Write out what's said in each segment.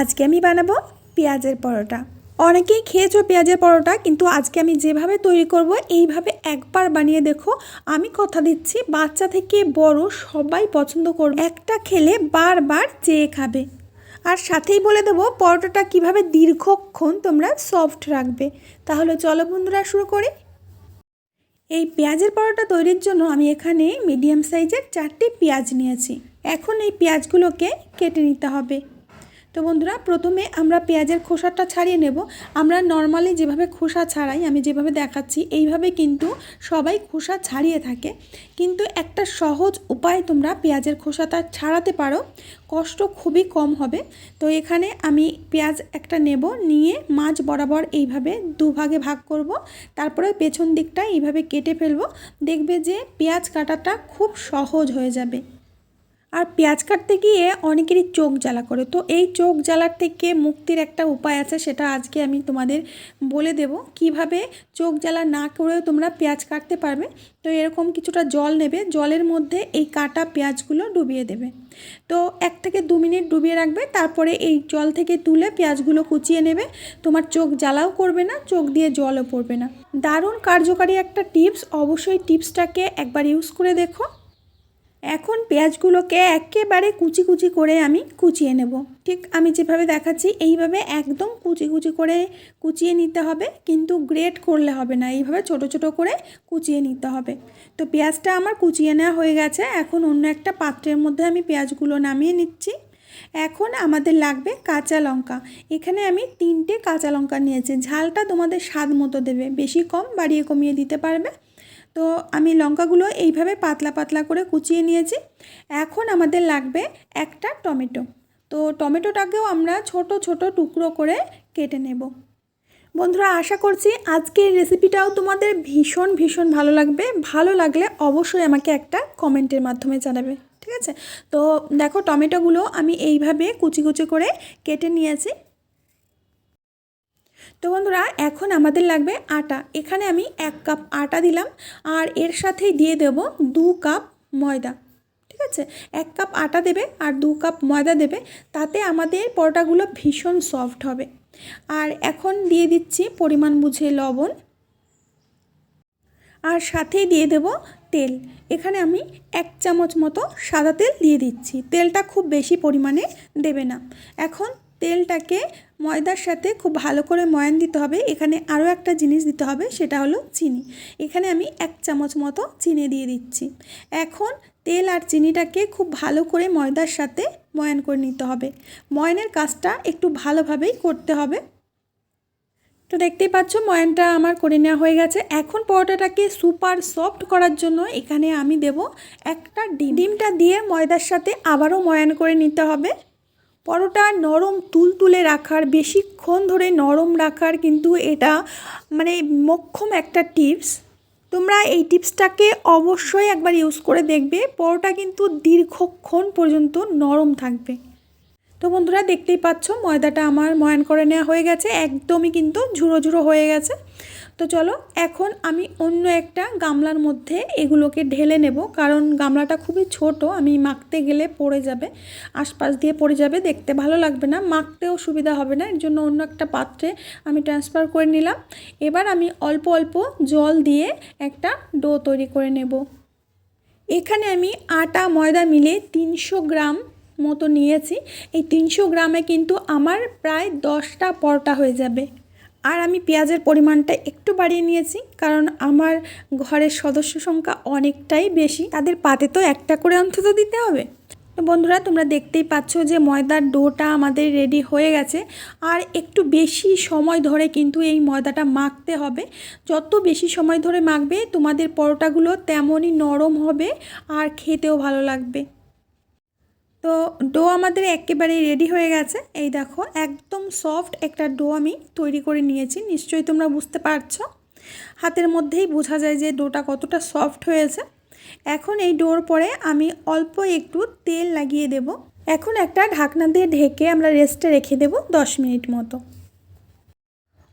আজকে আমি বানাবো পেঁয়াজের পরোটা। অনেকেই খেয়েছো পেঁয়াজের পরোটা, কিন্তু আজকে আমি যেভাবে তৈরি করব, এইভাবে একবার বানিয়ে দেখো। আমি কথা দিচ্ছি, বাচ্চা থেকে বড় সবাই পছন্দ করবে। একটা খেলে বারবার চেয়ে খাবে। আর সাথেই বলে দেবো, পরোটাটা কীভাবে দীর্ঘক্ষণ তোমরা সফট রাখবে। তাহলে চলো বন্ধুরা, শুরু করি। এই পেঁয়াজের পরোটা তৈরির জন্য আমি এখানে মিডিয়াম সাইজের চারটে পেঁয়াজ নিয়েছি। এখন এই পেঁয়াজগুলোকে কেটে নিতে হবে। তো বন্ধুরা, প্রথমে আমরা পেঁয়াজের খোসাটা ছাড়িয়ে নেব। আমরা নর্মালি যেভাবে খোসা ছাড়াই, আমি যেভাবে দেখাচ্ছি, এইভাবে কিন্তু সবাই খোসা ছাড়িয়ে থাকে। কিন্তু একটা সহজ উপায় তোমরা পেঁয়াজের খোসাটা ছাড়াতে পারো, কষ্ট খুবই কম হবে। তো এখানে আমি পেঁয়াজ একটা নেব, নিয়ে মাছ বরাবর এইভাবে দুভাগে ভাগ করব। তারপরে পেছন দিকটা এইভাবে কেটে ফেলব। দেখবে যে পেঁয়াজ কাটাটা খুব সহজ হয়ে যাবে। আর পেঁয়াজ কাটতে গিয়ে অনেকেরই চোখ জ্বালা করে। তো এই চোখ জ্বালার থেকে মুক্তির একটা উপায় আছে, সেটা আজকে আমি তোমাদের বলে দেব। কীভাবে চোখ জ্বালা না করেও তোমরা পেঁয়াজ কাটতে পারবে? তো এরকম কিছুটা জল নেবে, জলের মধ্যে এই কাটা পেঁয়াজগুলো ডুবিয়ে দেবে। তো এক থেকে দু মিনিট ডুবিয়ে রাখবে, তারপরে এই জল থেকে তুলে পেঁয়াজগুলো কুচিয়ে নেবে। তোমার চোখ জ্বালাও করবে না, চোখ দিয়ে জলও পড়বে না। দারুণ কার্যকারী একটা টিপস, অবশ্যই টিপসটাকে একবার ইউজ করে দেখো। এখন পেঁয়াজগুলোকে একেবারে কুচি কুচি করে আমি কুচিয়ে নেব। ঠিক আমি যেভাবে দেখাচ্ছি, এইভাবে একদম কুচি কুচি করে কুচিয়ে নিতে হবে, কিন্তু গ্রেট করলে হবে না। এইভাবে ছোট ছোট করে কুচিয়ে নিতে হবে। তো পেঁয়াজটা আমার কুচিয়ে নেওয়া হয়ে গেছে। এখন অন্য একটা পাত্রের মধ্যে আমি পেঁয়াজগুলো নামিয়ে নিচ্ছি। এখন আমাদের লাগবে কাঁচা লঙ্কা। এখানে আমি তিনটে কাঁচা লঙ্কা নিয়েছি। ঝালটা তোমাদের স্বাদ মতো দেবে। বেশি কম বাড়িয়ে কমিয়ে দিতে পারবে। তো আমি লঙ্কাগুলো এইভাবে পাতলা পাতলা করে কুচিয়ে নিয়েছি। এখন আমাদের লাগবে একটা টমেটো। তো টমেটোটাকেও আমরা ছোট ছোট টুকরো করে কেটে নেব। বন্ধুরা, আশা করছি আজকের রেসিপিটাও তোমাদের ভীষণ ভীষণ ভালো লাগবে। ভালো লাগলে অবশ্যই আমাকে একটা কমেন্টের মাধ্যমে জানাবে, ঠিক আছে? তো দেখো, টমেটোগুলো আমি এইভাবে কুচি কুচি করে কেটে নিয়েছি। তো বন্ধুরা, এখন আমাদের লাগবে আটা। এখানে আমি এক কাপ আটা দিলাম আর এর সাথেই দিয়ে দেব দু কাপ ময়দা, ঠিক আছে? এক কাপ আটা দেবে আর দু কাপ ময়দা দেবে, তাতে আমাদের পরোটাগুলো ভীষণ সফট হবে। আর এখন দিয়ে দিচ্ছি পরিমাণ বুঝে লবণ। আর সাথেই দিয়ে দেব তেল। এখানে আমি এক চামচ মতো সাদা তেল দিয়ে দিচ্ছি। তেলটা খুব বেশি পরিমাণে দেবে না। এখন তেলটাকে ময়দার সাথে খুব ভালো করে ময়ান দিতে হবে। এখানে আরও একটা জিনিস দিতে হবে, সেটা হলো চিনি। এখানে আমি এক চামচ মতো চিনি দিয়ে দিচ্ছি। এখন তেল আর চিনিটাকে খুব ভালো করে ময়দার সাথে ময়ান করে নিতে হবে। ময়ানের কাজটা একটু ভালোভাবেই করতে হবে। তো দেখতেই পাচ্ছ, ময়ানটা আমার করে নেওয়া হয়ে গেছে। এখন পরোটাটাকে সুপার সফট করার জন্য এখানে আমি দেব একটা ডিম। ডিমটা দিয়ে ময়দার সাথে আবারও ময়ান করে নিতে হবে। পরোটা নরম তুলতুলে রাখার, বেশিক্ষণ ধরে নরম রাখার কিন্তু এটা মানে মক্ষম একটা টিপস। তোমরা এই টিপসটাকে অবশ্যই একবার ইউজ করে দেখবে। পরোটা কিন্তু দীর্ঘক্ষণ পর্যন্ত নরম থাকবে। তো বন্ধুরা দেখতেই পাচ্ছ, ময়দাটা আমার ময়ান করে নেওয়া হয়ে গেছে, একদমই কিন্তু ঝুড়ো ঝুড়ো হয়ে গেছে। তো চলো, এখন আমি অন্য একটা গামলার মধ্যে এগুলোকে ঢেলে নেব, কারণ গামলাটা খুবই ছোট, আমি মাখতে গেলে পড়ে যাবে, আশপাশ দিয়ে পড়ে যাবে, দেখতে ভালো লাগবে না, মাখতেও সুবিধা হবে না, এর জন্য অন্য একটা পাত্রে আমি ট্রান্সফার করে নিলাম। এবার আমি অল্প অল্প জল দিয়ে একটা ডো তৈরি করে নেব। এখানে আমি আটা ময়দা মিলে তিনশো গ্রাম মতো নিয়েছি, এই তিনশো গ্রামে কিন্তু আমার প্রায় দশটা পরোটা হয়ে যাবে। আর আমি পেঁয়াজের পরিমাণটা একটু বাড়িয়ে নিয়েছি, কারণ আমার ঘরের সদস্য সংখ্যা অনেকটাই বেশি। তাদের পাতে তো একটা করে অন্তত দিতে হবে। বন্ধুরা, তোমরা দেখতেই পাচ্ছ যে ময়দার ডোটা আমাদের রেডি হয়ে গেছে। আর একটু বেশি সময় ধরে কিন্তু এই ময়দাটা মাখতে হবে। যত বেশি সময় ধরে মাখবে, তোমাদের পরোটাগুলো তেমনই নরম হবে আর খেতেও ভালো লাগবে। তো ডো আমাদের একেবারে রেডি হয়ে গেছে। এই দেখো, একদম সফট একটা ডো আমি তৈরি করে নিয়েছি, নিশ্চয়ই তোমরা বুঝতে পারছ। হাতের মধ্যেই বোঝা যায় যে ডোটা কতটা সফট হয়েছে। এখন এই ডোর পরে আমি অল্প একটু তেল লাগিয়ে দেব। এখন একটা ঢাকনা দিয়ে ঢেকে আমরা রেস্টে রেখে দেব দশ মিনিট মতো।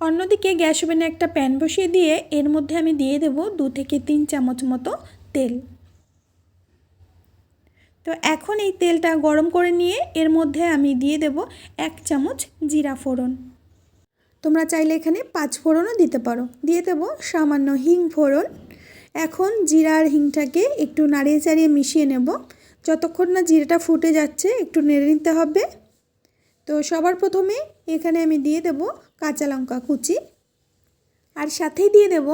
অন্যদিকে গ্যাস ওভেনে একটা প্যান বসিয়ে দিয়ে এর মধ্যে আমি দিয়ে দেব দু থেকে তিন চামচ মতো তেল। তো এখন এই তেলটা গরম করে নিয়ে এর মধ্যে আমি দিয়ে দেব এক চামচ জিরা ফোড়ন। তোমরা চাইলে এখানে পাঁচ ফোড়নও দিতে পারো। দিয়ে দেবো সামান্য হিং ফোড়ন। এখন জিরা আর হিংটাকে একটু নাড়িয়ে চাড়িয়ে মিশিয়ে নেব। যতক্ষণ না জিরাটা ফুটে যাচ্ছে, একটু নেড়ে নিতে হবে। তো সবার প্রথমে এখানে আমি দিয়ে দেব কাঁচা লঙ্কা কুচি। আর সাথেই দিয়ে দেব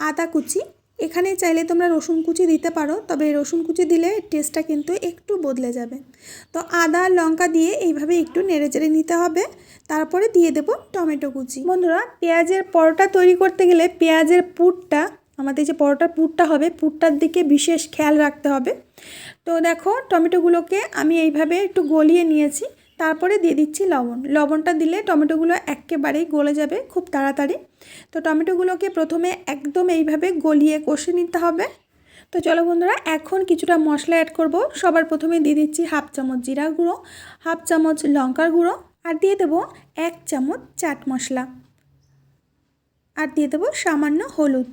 আদা কুচি। এখানে চাইলে তোমরা রসুন কুচি দিতে পারো, তবে রসুন কুচি দিলে টেস্টটা কিন্তু একটু বদলে যাবে। তো আদা, লঙ্কা দিয়ে এইভাবে একটু নেড়ে চেড়ে নিতে হবে। তারপরে দিয়ে দেব টমেটো কুচি। বন্ধুরা, পেঁয়াজের পরোটা তৈরি করতে গেলে পেঁয়াজের পুরটা, আমাদের যে পরোটার পুরটা হবে, পুরটার দিকে বিশেষ খেয়াল রাখতে হবে। তো দেখো, টমেটোগুলোকে আমি এইভাবে একটু গলিয়ে নিয়েছি। তারপরে দিয়ে দিচ্ছি লবণ। লবণটা দিলে টমেটোগুলো একেবারেই গলে যাবে খুব তাড়াতাড়ি। তো টমেটোগুলোকে প্রথমে একদম এইভাবে গলিয়ে কষে নিতে হবে। তো চলো বন্ধুরা, এখন কিছুটা মশলা অ্যাড করব। সবার প্রথমে দিয়ে দিচ্ছি হাফ চামচ জিরা গুঁড়ো, হাফ চামচ লঙ্কার গুঁড়ো আর দিয়ে দেবো এক চামচ চাট মশলা। আর দিয়ে দেবো সামান্য হলুদ।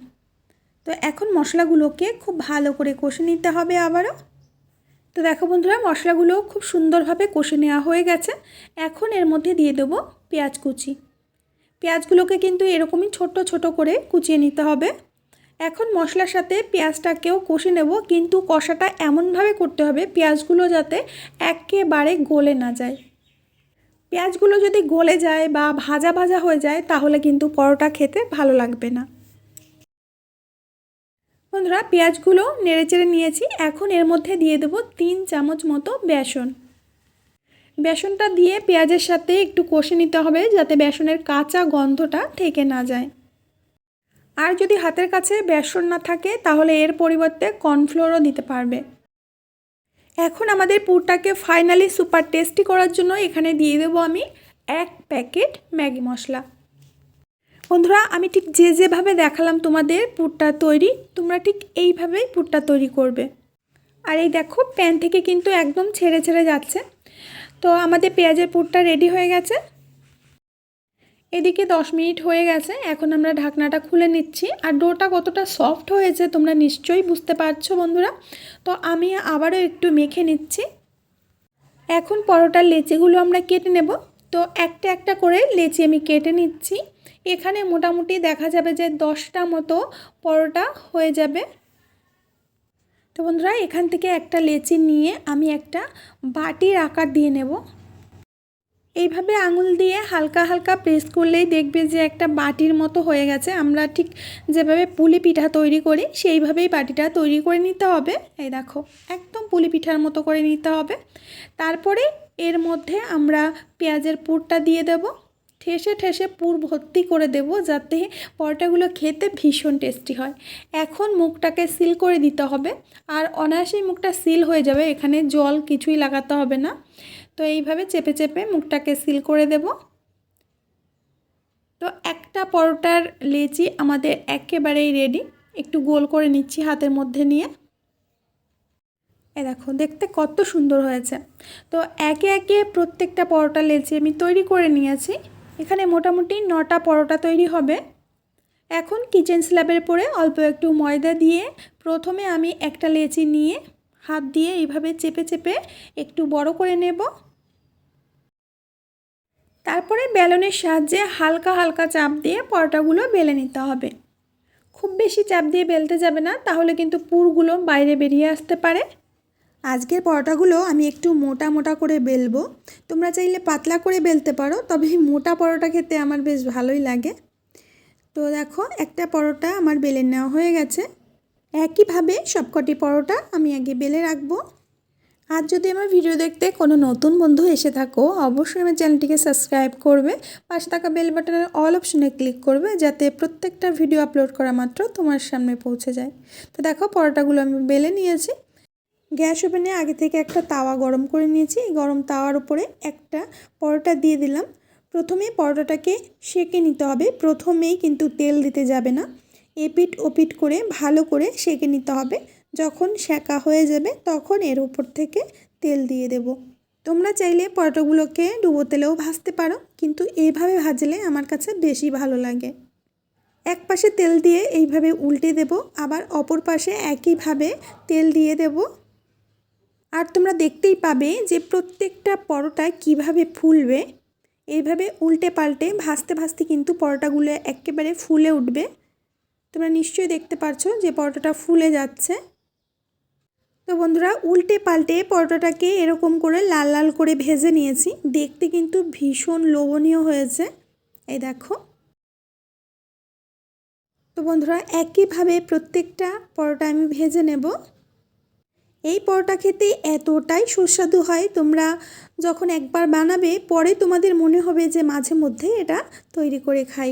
তো এখন মশলাগুলোকে খুব ভালো করে কষে নিতে হবে আবারও। তো দেখো বন্ধুরা, মশলাগুলো খুব সুন্দরভাবে কষে নেওয়া হয়ে গেছে। এখন এর মধ্যে দিয়ে দেবো পেঁয়াজ কুচি। পেঁয়াজগুলোকে কিন্তু এরকমই ছোট ছোট করে কুচিয়ে নিতে হবে। এখন মশলার সাথে পেঁয়াজটাকেও কষে নেব, কিন্তু কষাটা এমনভাবে করতে হবে পেঁয়াজগুলো যাতে একেবারে গলে না যায়। পেঁয়াজগুলো যদি গলে যায় বা ভাজা ভাজা হয়ে যায়, তাহলে কিন্তু পরোটা খেতে ভালো লাগবে না। বন্ধুরা, পেঁয়াজগুলো নেড়ে চেড়ে নিয়েছি। এখন এর মধ্যে দিয়ে দেবো তিন চামচ মতো বেসন। বেসনটা দিয়ে পেঁয়াজের সাথে একটু কষে নিতে হবে যাতে বেসনের কাঁচা গন্ধটা থেকে না যায়। আর যদি হাতের কাছে বেসন না থাকে, তাহলে এর পরিবর্তে কর্নফ্লোরও দিতে পারবে। এখন আমাদের পুরটাকে ফাইনালি সুপার টেস্টি করার জন্য এখানে দিয়ে দেবো আমি এক প্যাকেট ম্যাগি মশলা। বন্ধুরা, আমি ঠিক যে যেভাবে দেখালাম তোমাদের পুরটা তৈরি, তোমরা ঠিক এইভাবেই পুরটা তৈরি করবে। আর এই দেখো, প্যান থেকে কিন্তু একদম ছেড়ে ছেড়ে যাচ্ছে। তো আমাদের পেঁয়াজের পুরটা রেডি হয়ে গেছে। এদিকে দশ মিনিট হয়ে গেছে, এখন আমরা ঢাকনাটা খুলে নিচ্ছি। আর ডোটা কতটা সফট হয়েছে তোমরা নিশ্চয়ই বুঝতে পারছ বন্ধুরা। তো আমি আবারও একটু মেখে নিচ্ছি। এখন পরোটার লেচিগুলো আমরা কেটে নেব। তো একটা একটা করে লেচি আমি কেটে নিচ্ছি। এখানে মোটামুটি দেখা যাবে যে দশটা মতো পরোটা হয়ে যাবে। তো বন্ধুরা, এখান থেকে একটা লেচি নিয়ে আমি একটা বাটির আকার দিয়ে নেব। এইভাবে আঙুল দিয়ে হালকা হালকা প্রেস করলেই দেখবে যে একটা বাটির মতো হয়ে গেছে। আমরা ঠিক যেভাবে পুলি পিঠা তৈরি করি, সেইভাবেই বাটিটা তৈরি করে নিতে হবে। এই দেখো, একদম পুলি পিঠার মতো করে নিতে হবে। তারপরে এর মধ্যে আমরা পেঁয়াজের পুরটা দিয়ে দেব। ঠেসে ঠেসে পুর ভর্তি করে দেব যাতে পরোটাগুলো খেতে ভীষণ টেস্টি হয়। এখন মুখটাকে সিল করে দিতে হবে। আর অনায়াসেই মুখটা সিল হয়ে যাবে। এখানে জল কিছুই লাগাতে হবে না। তো এইভাবে চেপে চেপে মুখটাকে সিল করে দেব। তো একটা পরোটার লেচি আমাদের একেবারেই রেডি একটু গোল করে নিচ্ছি হাতের মধ্যে নিয়ে। এ দেখো, দেখতে কত সুন্দর হয়েছে। তো একে একে প্রত্যেকটা পরোটা লেচি আমি তৈরি করে নিয়েছি। এখানে মোটামুটি নটা পরোটা তৈরি হবে। এখন কিচেন স্ল্যাবের পরে অল্প একটু ময়দা দিয়ে প্রথমে আমি একটা লেচি নিয়ে হাত দিয়ে এইভাবে চেপে চেপে একটু বড় করে নেব। তারপরে বেলনের সাহায্যে হালকা হালকা চাপ দিয়ে পরোটাগুলো বেলে নিতে হবে। খুব বেশি চাপ দিয়ে বেলতে যাবে না, তাহলে কিন্তু পুরগুলো বাইরে বেরিয়ে আসতে পারে। আজকের পরোটাগুলো আমি একটু মোটা মোটা করে বেলবো। তোমরা চাইলে পাতলা করে বেলতে পারো, তবে মোটা পরোটা খেতে আমার বেশ ভালোই লাগে। তো দেখো, একটা পরোটা আমার বেলে নেওয়া হয়ে গেছে। একইভাবে সবকটি পরোটা আমি আগে বেলে রাখব। আর যদি আমার ভিডিও দেখতে কোনো নতুন বন্ধু এসে থাকো, অবশ্যই আমার চ্যানেলটিকে সাবস্ক্রাইব করবে। পাশে থাকা বেল বাটনের অল অপশনে ক্লিক করবে, যাতে প্রত্যেকটা ভিডিও আপলোড করা মাত্র তোমার সামনে পৌঁছে যায়। তো দেখো, পরোটাগুলো আমি বেলে নিয়েছি। গ্যাস ওভেনে আগে থেকে একটা তাওয়া গরম করে নিয়েছি। এই গরম তাওয়ার উপরে একটা পরোটা দিয়ে দিলাম। প্রথমে পরোটাটাকে সেঁকে নিতে হবে। প্রথমেই কিন্তু তেল দিতে যাবে না। এপিট ওপিট করে ভালো করে সেঁকে নিতে হবে। যখন সেঁকা হয়ে যাবে তখন এর উপর থেকে তেল দিয়ে দেব। তোমরা চাইলে পরোটাগুলোকে ডুবো তেলেও ভাজতে পারো, কিন্তু এইভাবে ভাজলে আমার কাছে বেশি ভালো লাগে। এক পাশে তেল দিয়ে এইভাবে উল্টে দেব, আবার অপর পাশে একইভাবে তেল দিয়ে দেব। আর তোমরা দেখতেই পাবে যে প্রত্যেকটা পরোটা কীভাবে ফুলবে। এইভাবে উল্টে পাল্টে ভাসতে ভাসতে কিন্তু পরোটাগুলো একেবারে ফুলে উঠবে। তোমরা নিশ্চয়ই দেখতে পাচ্ছ যে পরোটাটা ফুলে যাচ্ছে। তো বন্ধুরা, উল্টে পাল্টে পরোটাটাকে এরকম করে লাল লাল করে ভেজে নিয়েছি। দেখতে কিন্তু ভীষণ লোভনীয় হয়েছে। এই দেখো। তো বন্ধুরা একইভাবে প্রত্যেকটা পরোটা আমি ভেজে নেব। এই পরোটা খেতে এতটাই সুস্বাদু হয় তোমরা যখন একবার বানাবে, পরে তোমাদের মনে হবে যে মাঝে মধ্যে এটা তৈরি করে খাই।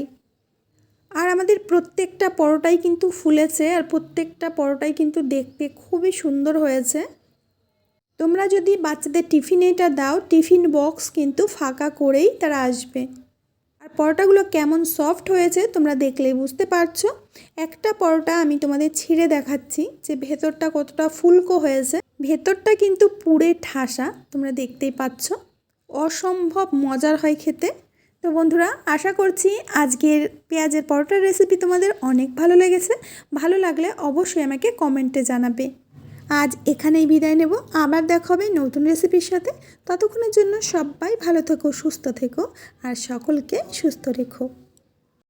আর আমাদের প্রত্যেকটা পরোটাই কিন্তু ফুলেছে আর প্রত্যেকটা পরোটাই কিন্তু দেখতে খুবই সুন্দর হয়েছে। তোমরা যদি বাচ্চাদের টিফিনে এটা দাও, টিফিন বক্স কিন্তু ফাঁকা করেই তারা আসবে। পরোটাগুলো কেমন সফট হয়েছে তোমরা দেখলেই বুঝতে পারছ। একটা পরোটা আমি তোমাদের ছিঁড়ে দেখাচ্ছি যে ভেতরটা কতটা ফুলকো হয়েছে। ভেতরটা কিন্তু পুড়ে ঠাসা, তোমরা দেখতেই পাচ্ছ। অসম্ভব মজার হয় খেতে। তো বন্ধুরা, আশা করছি আজকের পেঁয়াজের পরোটার রেসিপি তোমাদের অনেক ভালো লেগেছে। ভালো লাগলে অবশ্যই আমাকে কমেন্টে জানাবে। আজ এখানেই বিদায় নেব। আবার দেখা হবে নতুন রেসিপির সাথে। ততক্ষণের জন্য সবাই ভালো থেকো, সুস্থ থেকো, আর সকলকে সুস্থ রেখো।